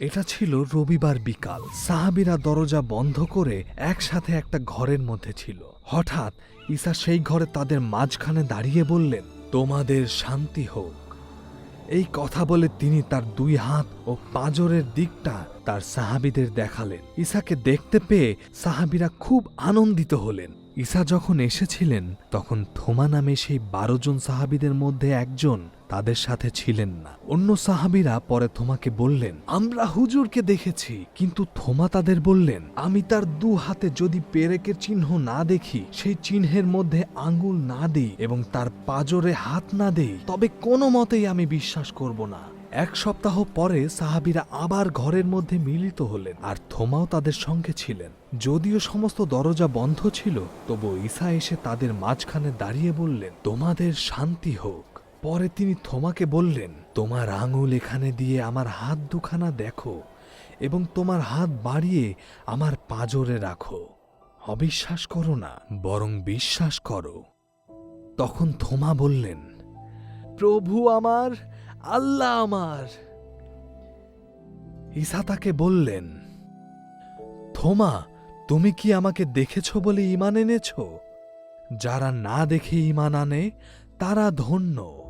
এটা ছিল রবিবার বিকাল। সাহাবিরা দরজা বন্ধ করে একসাথে একটা ঘরের মধ্যে ছিল। হঠাৎ ঈসা সেই ঘরে তাদের মাঝখানে দাঁড়িয়ে বললেন, তোমাদের শান্তি হোক। এই কথা বলে তিনি তার দুই হাত ও পাঁজরের দিকটা তার সাহাবিদের দেখালেন। ঈসাকে দেখতে পেয়ে সাহাবিরা খুব আনন্দিত হলেন। ঈসা যখন এসেছিলেন, তখন থোমা নামে সেই বারো জন সাহাবিদের মধ্যে একজন তাদের সাথে ছিলেন না। অন্য সাহাবিরা পরে থোমাকে বললেন, আমরা হুজুরকে দেখেছি, কিন্তু থোমা তাদের বললেন, আমি তার দু হাতে যদি পেরেকের চিহ্ন না দেখি, সেই চিহ্নের মধ্যে আঙ্গুল না দিই এবং তার পাজরে হাত না দেই, তবে কোনো মতেই আমি বিশ্বাস করব না। এক সপ্তাহ পরে সাহাবিরা আবার ঘরের মধ্যে মিলিত হলেন আর থোমাও তাদের সঙ্গে ছিলেন। যদিও সমস্ত দরজা বন্ধ ছিল, তবু ঈসা এসে তাদের মাঝখানে দাঁড়িয়ে বললেন, তোমাদের শান্তি হোক। পরে তিনি থোমাকে বললেন, তোমার আঙুল এখানে দিয়ে আমার হাত দুখানা দেখো এবং তোমার হাত বাড়িয়ে আমার পাঁজরে রাখো। অবিশ্বাস করো না, বরং বিশ্বাস করো। তখন থোমা বললেন, প্রভু আমার আল্লাহ আমার। ঈসা তাকে বললেন, থোমা, তুমি কি আমাকে দেখেছ বলে ইমান এনেছ? যারা না দেখে ইমান আনে, তারা ধন্য।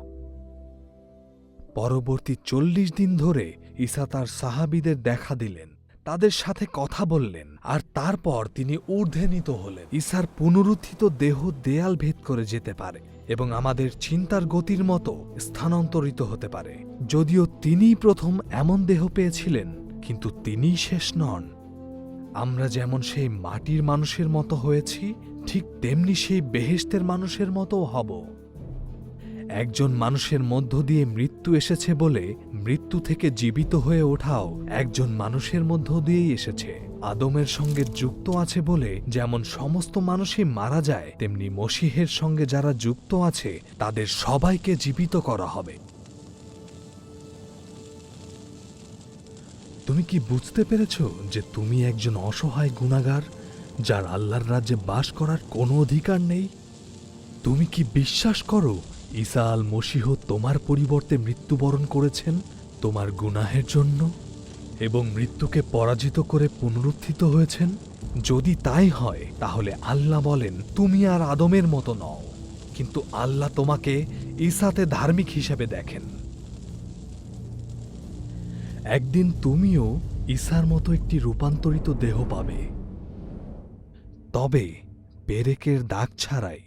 পরবর্তী চল্লিশ দিন ধরে ঈসা তার সাহাবিদের দেখা দিলেন, তাদের সাথে কথা বললেন, আর তারপর তিনি ঊর্ধ্বেনিত হলেন। ঈসার পুনরুত্থিত দেহ দেয়াল ভেদ করে যেতে পারে। এবং আমাদের চিন্তার গতির মতো স্থানান্তরিত হতে পারে। যদিও তিনিই প্রথম এমন দেহ পেয়েছিলেন, কিন্তু তিনিই শেষ নন। আমরা যেমন সেই মাটির মানুষের মতো হয়েছি, ঠিক তেমনি সেই বেহেস্তের মানুষের মতো হব। একজন মানুষের মধ্য দিয়ে মৃত্যু এসেছে বলে মৃত্যু থেকে জীবিত হয়ে ওঠাও একজন মানুষের মধ্য দিয়েই এসেছে। আদমের সঙ্গে যুক্ত আছে বলে যেমন সমস্ত মানুষই মারা যায়, তেমনি মসিহের সঙ্গে যারা যুক্ত আছে, তাদের সবাইকে জীবিত করা হবে। তুমি কি বুঝতে পেরেছ যে তুমি একজন অসহায় গুণাগার, যার আল্লাহর রাজ্যে বাস করার কোনো অধিকার নেই? তুমি কি বিশ্বাস করো, ঈসা আল মসিহ তোমার পরিবর্তে মৃত্যুবরণ করেছেন তোমার গুনাহের জন্য? এবং মৃত্যুকে পরাজিত করে পুনরুত্থিত হয়েছেন? যদি তাই হয়, তাহলে আল্লাহ বলেন, তুমি আর আদমের মতো নও। কিন্তু আল্লাহ তোমাকে ঈসাতে ধার্মিক হিসেবে দেখেন। একদিন তুমিও ঈসার মতো একটি রূপান্তরিত দেহ পাবে। তবে পেরেকের দাগ ছাড়াই